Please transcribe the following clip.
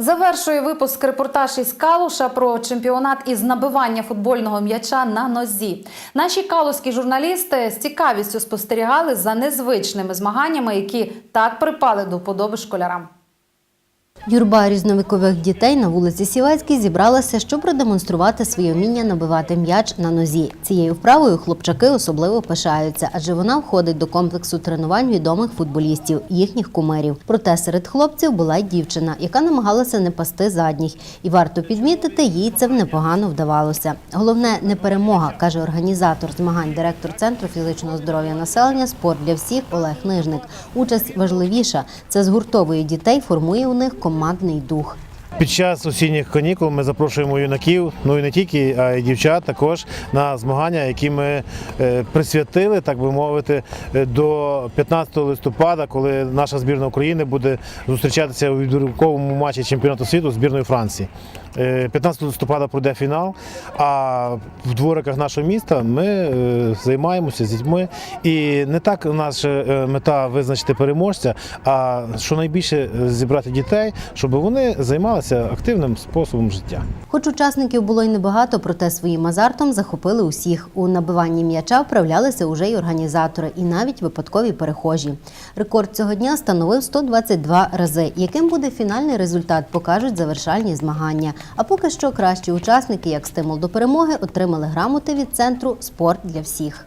Завершує випуск репортаж із Калуша про чемпіонат із набивання футбольного м'яча на нозі. Наші калузькі журналісти з цікавістю спостерігали за незвичними змаганнями, які так припали до подоби школярам. Юрба різновікових дітей на вулиці Сівецькій зібралася, щоб продемонструвати своє вміння набивати м'яч на нозі. Цією вправою хлопчаки особливо пишаються, адже вона входить до комплексу тренувань відомих футболістів, їхніх кумирів. Проте серед хлопців була й дівчина, яка намагалася не пасти задніх. І варто підмітити, їй це непогано вдавалося. Головне не перемога, каже організатор змагань, директор центру фізичного здоров'я населення Спорт для всіх Олег Нижник. Участь важливіша. Це згуртовує дітей, формує у них командний дух. Під час осінніх канікул ми запрошуємо юнаків, ну і не тільки, а й дівчат також на змагання, які ми е, присвятили, так би мовити, е, до 15 листопада, коли наша збірна України буде зустрічатися у відбірковому матчі чемпіонату світу з збірною Франції. Е, 15 листопада пройде фінал. А в двориках нашого міста ми е, займаємося з дітьми. І не так наша е, мета визначити переможця, а що найбільше е, зібрати дітей, щоб вони займалися активним способом життя. Хоч учасників було й небагато, проте своїм азартом захопили усіх. У набиванні м'яча вправлялися уже й організатори, і навіть випадкові перехожі. Рекорд цього дня становив 122 рази. Яким буде фінальний результат, покажуть завершальні змагання. А поки що кращі учасники, як стимул до перемоги, отримали грамоти від центру Спорт для всіх.